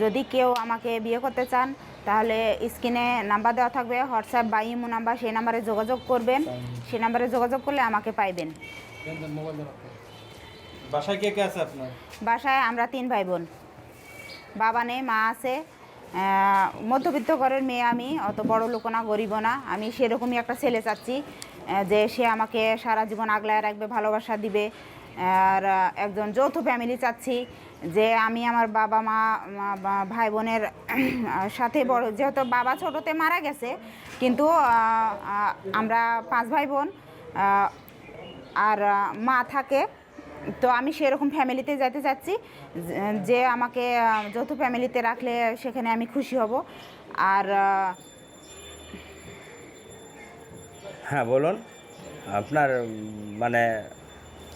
যদি কেউ আমাকে বিয়ে করতে চান তাহলে স্ক্রিনে নাম্বার দেওয়া থাকবে হোয়াটসঅ্যাপ বা ইমো নাম্বার সেই নাম্বারে যোগাযোগ করবেন। সেই নাম্বারে যোগাযোগ করলে আমাকে পাইবেন। বাসায় কে কে আছে আপনার? বাসায় আমরা তিন ভাই বোন বাবা নেই মা আছে। মধ্যবিত্ত ঘরের মেয়ে আমি অত বড় লোক না গরিব না। আমি সেরকমই একটা ছেলে চাচ্ছি যে সে আমাকে সারা জীবন আগলায় রাখবে ভালোবাসা দিবে। আর একজন যৌথ ফ্যামিলি চাচ্ছি। যে আমি আমার বাবা মা ভাই বোনের সাথে বড়, যেহেতু বাবা ছোটোতে মারা গেছে, কিন্তু আমরা পাঁচ ভাই বোন আর মা থাকে, তো আমি সেরকম ফ্যামিলিতে যেতে চাচ্ছি, যে- আমাকে যৌথ ফ্যামিলিতে রাখলে সেখানে আমি খুশি হব। আর হ্যাঁ বলুন। আপনার মানে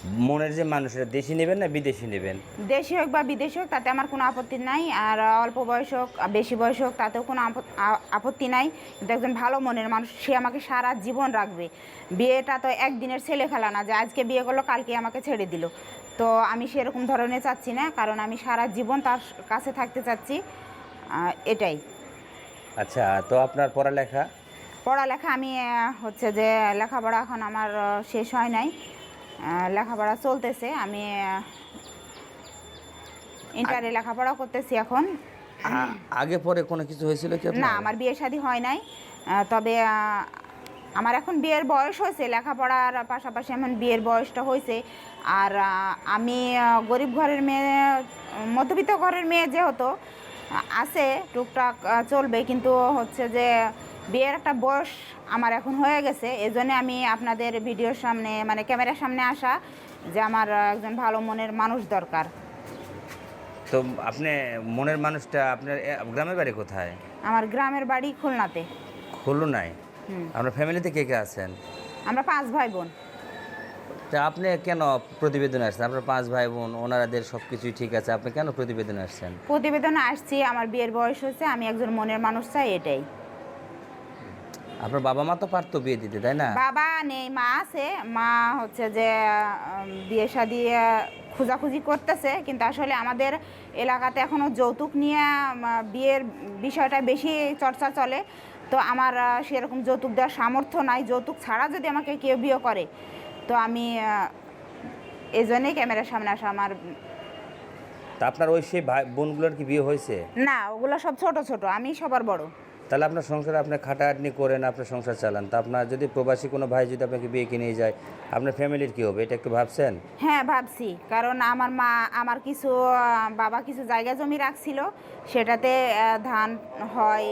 মনের যে মানুষের দেশি নেবেন না বিদেশি নেবেন? দেশি হোক বা বিদেশি হোক তাতে আমার কোনো আপত্তি নাই। আর অল্প বয়স হোক বেশি বয়স হোক তাতেও কোনো আপত- আপত্তি নাই। কিন্তু একজন ভালো মনের মানুষ সে আমাকে সারা জীবন রাখবে। বিয়েটা তো একদিনের ছেলে খেলা না যে আজকে বিয়ে করল কালকে আমাকে ছেড়ে দিল। তো আমি সেরকম ধরনের চাচ্ছি না কারণ আমি সারা জীবন তার কাছে থাকতে চাচ্ছি। এটাই। আচ্ছা তো আপনার পড়ালেখা? পড়ালেখা আমি হচ্ছে যে লেখাপড়া এখন আমার শেষ হয় নাই। লেখাপড়া চলতেছে। আমি ইন্টারে লেখাপড়া করতেছি এখন। আগে পরে কোনো কিছু হয়েছিল কি না আমার বিয়ে শাদী হয় নাই। তবে আমার এখন বিয়ের বয়স হয়েছে লেখাপড়ার পাশাপাশি এখন বিয়ের বয়সটা হয়েছে। আর আমি গরিব ঘরের মেয়ে মধ্যবিত্ত ঘরের মেয়ে যেহেতু আছে টুকটাক চলবে। কিন্তু হচ্ছে যে বিয়ের একটা বয়স আমার এখন হয়ে গেছে এজন্য আমি আপনাদের ভিডিওর সামনে মানে ক্যামেরার সামনে আসা যে আমার একজন ভালো মনের মানুষ দরকার। তো আপনি মনের মানুষটা আপনার গ্রামের বাড়ি কোথায়? আমার গ্রামের বাড়ি খুলনাতে। খুলনায়? আপনার ফ্যামিলিতে কে কে আছেন? আমরা পাঁচ ভাই বোন তা আপনি কেন প্রতিবেদন আসছেন? আপনার পাঁচ ভাই বোন ওনারাদের সব কিছুই ঠিক আছে আপনি কেন প্রতিবেদন আসছেন? প্রতিবেদন আসছি আমার বিয়ের বয়স হয়েছে আমি একজন মনের মানুষ চাই এটাই। আপনার বাবা মা তো পারতো বিয়ে দিতে তাই না? বাবা নেই মা আছে। মা হচ্ছে যে বিয়ে শাদি খোঁজাখুঁজি করতেছে। কিন্তু আসলে আমাদের এলাকাতে এখনও যৌতুক নিয়ে বিয়ের বিষয়টা বেশি চর্চা চলে। তো আমার সেরকম যৌতুক দেওয়ার সামর্থ্য নাই। যৌতুক ছাড়া যদি আমাকে কেউ বিয়ে করে তো আমি এই জন্যেই ক্যামেরার সামনে আসা আমার। তা আপনার ওই সেই বোনগুলোর কি বিয়ে হয়েছে? না ওগুলো সব ছোট ছোট। আমি সবার বড়। তাহলে আপনার সংসারে আপনি খাটাটনি করেন আপনার সংসার চালান। তা আপনার যদি প্রবাসী কোনো ভাই যদি আপনাকে বিয়ে কিনে যায়, আপনার ফ্যামিলির কী হবে? এটা একটু ভাবছেন? হ্যাঁ ভাবছি। কারণ আমার মা, আমার কিছু বাবা কিছু জায়গা জমি রাখছিল। সেটাতে ধান হয়।